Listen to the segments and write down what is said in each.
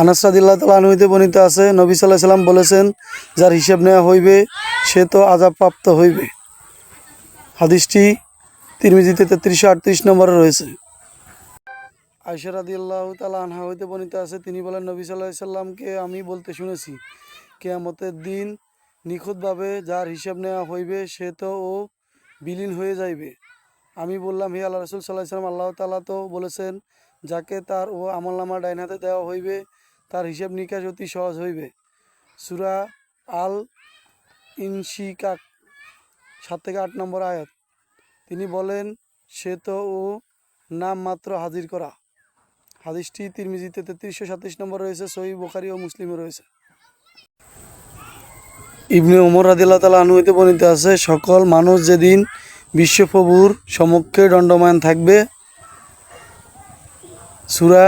আনাসাদিল্লাহ তালা হইতে বর্ণিত আছে, নবী সাল্লাহ সাল্লাম বলেছেন, যার হিসেব নেওয়া হইবে, সে তো আজাবপ্রাপ্ত হইবে। হাদিসটি তিরমিজিতে তেত্রিশশো আটত্রিশ নম্বরে রয়েছে। আয়সারাদিল্লাহ তালা আনহা হইতে বর্ণিত আছে, তিনি বলেন, নবী সাল্লাহ সাল্লামকে আমি বলতে শুনেছি, কেয়ামতের দিন নিখুঁতভাবে যার হিসাব নেওয়া হইবে, সে তো ও বিলীন হয়ে যাইবে। আমি বললাম, হে আল্লাহ রসুল সাল্লাহ সাল্লাম, আল্লাহ তালা তো বলেছেন, যাকে তার ও আমলনামা ডাইন হাতে দেওয়া হইবে তার হিসাব নিকাশ অতি সহজ হইবে। সুরা আল ইনশিকাক সাত থেকে আট নম্বর আয়াত। তিনি বলেন, সে তো ও নাম মাত্র হাজির করা। হাদিসটি তিরমিজিতে তেত্রিশশো সাতত্রিশ নম্বর রয়েছে সহি বোখারি ও মুসলিমে রয়েছে। ইবনে ওমর রাদিল্লাহ তালা আনুহিতে বর্ণিত আছে, সকল মানুষ যেদিন বিশ্বপ্রভুর সমক্ষে দণ্ডমায়ন থাকবে, সুরা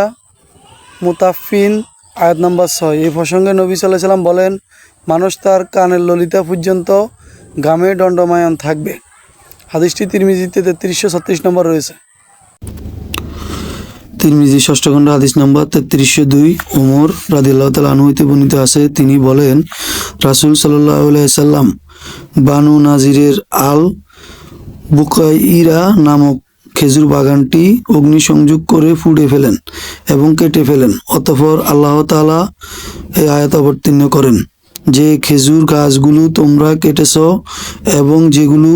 মুতাফিন আয়াত নম্বর ছয়। এই প্রসঙ্গে নবী সাল্লাম বলেন, মানুষ তার কানের ললিতা পর্যন্ত গামে দণ্ডমায়ন থাকবে। হাদিসটি তিরমিজিতে তেত্রিশশো ছত্রিশ নম্বর রয়েছে। তিরমিজি ষষ্ঠ খণ্ড, হাদিস নম্বর তেত্রিশশো দুই ওমর রাদিল্লাহ তাল আনুহিতে বর্ণিত আছে। তিনি বলেন, রাসুল সাল্লাহ সাল্লাম বানু নাজিরের আল বুকাইরা নামক খেজুর বাগানটি অগ্নিসংযোগ করে ফুড়ে ফেলেন এবং কেটে ফেলেন। অতঃপর আল্লাহ তালা এই আয়াত অবতীর্ণ করেন যে খেজুর গাছগুলো তোমরা কেটেছ এবং যেগুলো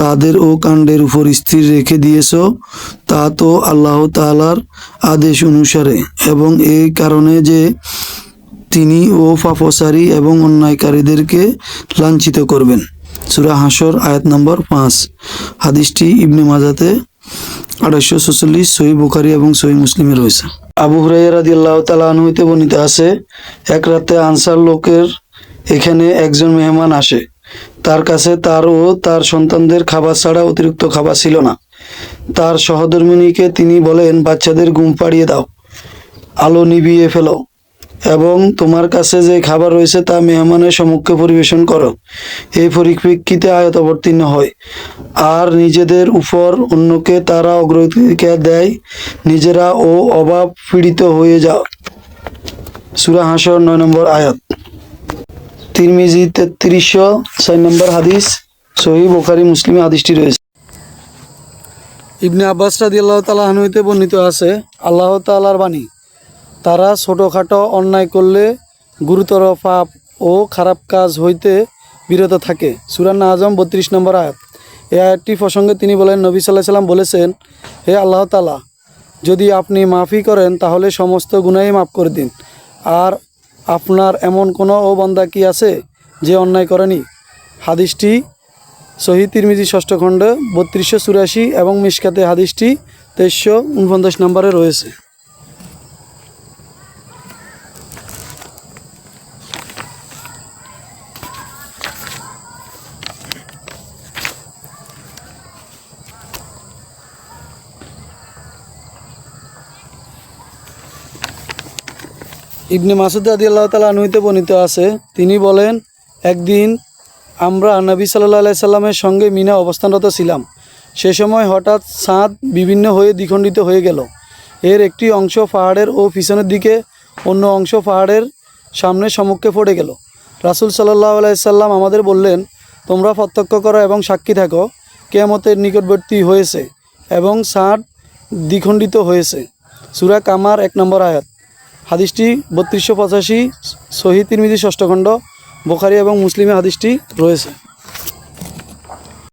তাদের ও কাণ্ডের উপর স্থির রেখে দিয়েছ, তা তো আল্লাহ তালার আদেশ অনুসারে এবং এই কারণে যে তিনি ও পাপসারী এবং অন্যায়কারীদেরকে লাঞ্ছিত করবেন। সুরা হাসর আয়াত নম্বর পাঁচ। হাদিসটি ইবনে মাজাতে আড়াইশো ছচল্লিশ সহি বুখারি এবং সহি মুসলিমে রয়েছে। আবু হুরাইয়া রাদি আল্লাহ তালা আনহুইতে বর্ণিত আছে, এক রাতে আনসার লোকের এখানে একজন মেহমান আসে। তার কাছে তার ও তার সন্তানদের খাবার ছাড়া অতিরিক্ত খাবার ছিল না। তার সহধর্মিনীকে তিনি বলেন, বাচ্চাদের ঘুম পাড়িয়ে দাও। আলো নিভিয়ে ফেলো। এবং তোমার কাছে যে খাবার রয়েছে তা মেহমানের সম্মুখে পরিবেশন করো। এই পরিপ্রেক্ষিতে আয়ত অবতীর্ণ হয়। আর নিজেদের উপর অন্যকে তারা অগ্রাধিকার দেয়, নিজেরা ও অভাব পীড়িত হয়ে যাও। সুরা হাসর নয় নম্বর আয়াত। তিরমিজি তেত্রিশশো ছয় নম্বর হাদিস, সহি বোখারি মুসলিমে হাদিসটি রয়েছে। ইবনে আব্বাস রাদি আল্লাহ তালাহনুইতে বর্ণিত আছে, আল্লাহ তালার বাণী তারা ছোটোখাটো অন্যায় করলে গুরুতর পাপ ও খারাপ কাজ হইতে বিরত থাকে। সুরান্না আজম বত্রিশ নম্বর আয়াত। এই আয়াতটি প্রসঙ্গে তিনি বলেন, নবী সাল্লাহ সাল্লাম বলেছেন, হে আল্লাহ তালা যদি আপনি মাফি করেন, তাহলে সমস্ত গুণাই মাফ করে দিন। আর আপনার এমন কোনো ও বান্দা কি আছে যে অন্যায় করেনি? হাদিসটি শহীদ তিরমিজি ষষ্ঠ খণ্ডে বত্রিশশো চুরাশি এবং মিসকাতে হাদিসটি তেইশশো উনপঞ্চাশ নম্বরে রয়েছে। ইবনে মাসুদ আদি আল্লাহ তালা আনুহিতে বর্ণিত আছে, তিনি বলেন, একদিন আমরা নবী সাল্লাহ সাল্লামের সঙ্গে মিনা অবস্থানরত ছিলাম। সে সময় হঠাৎ সাঁত বিভিন্ন হয়ে দ্বিখণ্ডিত হয়ে গেল। এর একটি অংশ পাহাড়ের ও পিছনের দিকে, অন্য অংশ পাহাড়ের সামনে সম্মুখে পড়ে গেল। রাসুল সাল্লাহ আলাইসাল্লাম আমাদের বললেন, তোমরা প্রত্যক্ষ করো এবং সাক্ষী থাকো, কেয়ামতের নিকটবর্তী হয়েছে এবং ছাদ দ্বিখণ্ডিত হয়েছে। সুরা কামার এক নম্বর আয়াত। হাদিসটি বত্রিশশো পঁচাশি শহীদ তিরমিজি ষষ্ঠখণ্ড বোখারি এবং মুসলিমে হাদিসটি রয়েছে।